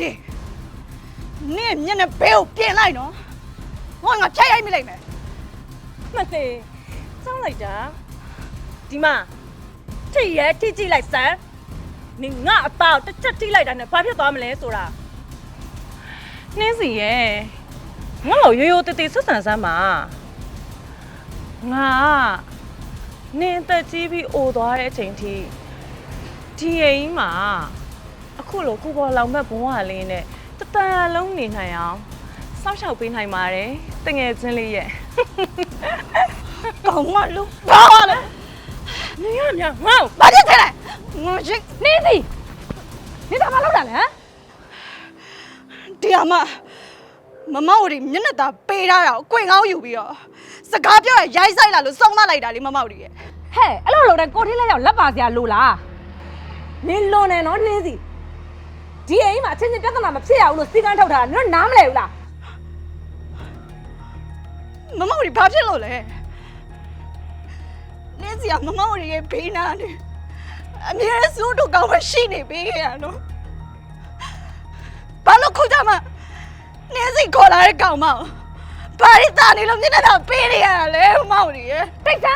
ပြင်နင့်မျက်နှာဘဲကိုပြင်လိုက်နော်ဟောငါချိုက်ရိုက်မိလိုက်မယ်မသေးစောင်းလိုက်တာဒီမှာထိရဲထိကြည့်လိုက်စမ်းနင်ငါအသားကိုတစ်ချက်ထိလိုက်တာနဲ့ဘာဖြစ်သွားမလဲဆိုတာနှင်းစီရဲ့ငါ့ကိုရိုးရိုးတည်တည်ဆွဆန်စမ်းပါငါနင်အသက်ကြီးပြီးအိုသွားတဲ့အချိန်ထိဒီအိမ်မှာ အခုလိုကုပေါ်လောင်မဲ့ဘဝလေးနဲ့တတန်လုံးနေနိုင်အောင်စောင့်ရှောက်ပေးနိုင်ပါတယ်တငယ်ချင်းလေးရဲ့ကောင်းမလို့ဘာလဲနင်ရမြငါ့ကိုဘာဖြစ်တယ်လဲငါရှိနေစီနေသားမလုပ်တာလဲဟမ်ဒီအမမမောက်ဒီမျက်နှာသာပေးထားတာကိုအကွင်ကောင်းယူပြီးတော့စကားပြောရရိုက်ဆိုင်လာလို့စောင်းမလိုက်တာလေမမောက်ဒီရဲ့ဟဲ့အဲ့လိုလုပ်တဲ့ကိုထင်းလေးရောက်လက်ပါစရာလိုလားနင်လွန်နေနော်နှင်းစီ ဒီအိမ်မှာအချင်းချင်းပြဿနာမဖြစ်ရဘူးလို့စီကန်းထုတ်တာနင်တို့နားမလဲဘူးလားမမောက်ဒီဘာဖြစ်လို့လဲနင်းစီကမမောက်ဒီရဲ့ဘေးနာနေအမြဲစိုးတို့ကောင်းမရှိနေပေးရနော်ဘာလို့ခုကြမှာနင်းစီခေါ်လာတဲ့ကောင်မဘာလို့တာနေလို့မျက်နှာသာပေးနေရတာလဲမမောက်ဒီရဲ့တိတ်ဆန်း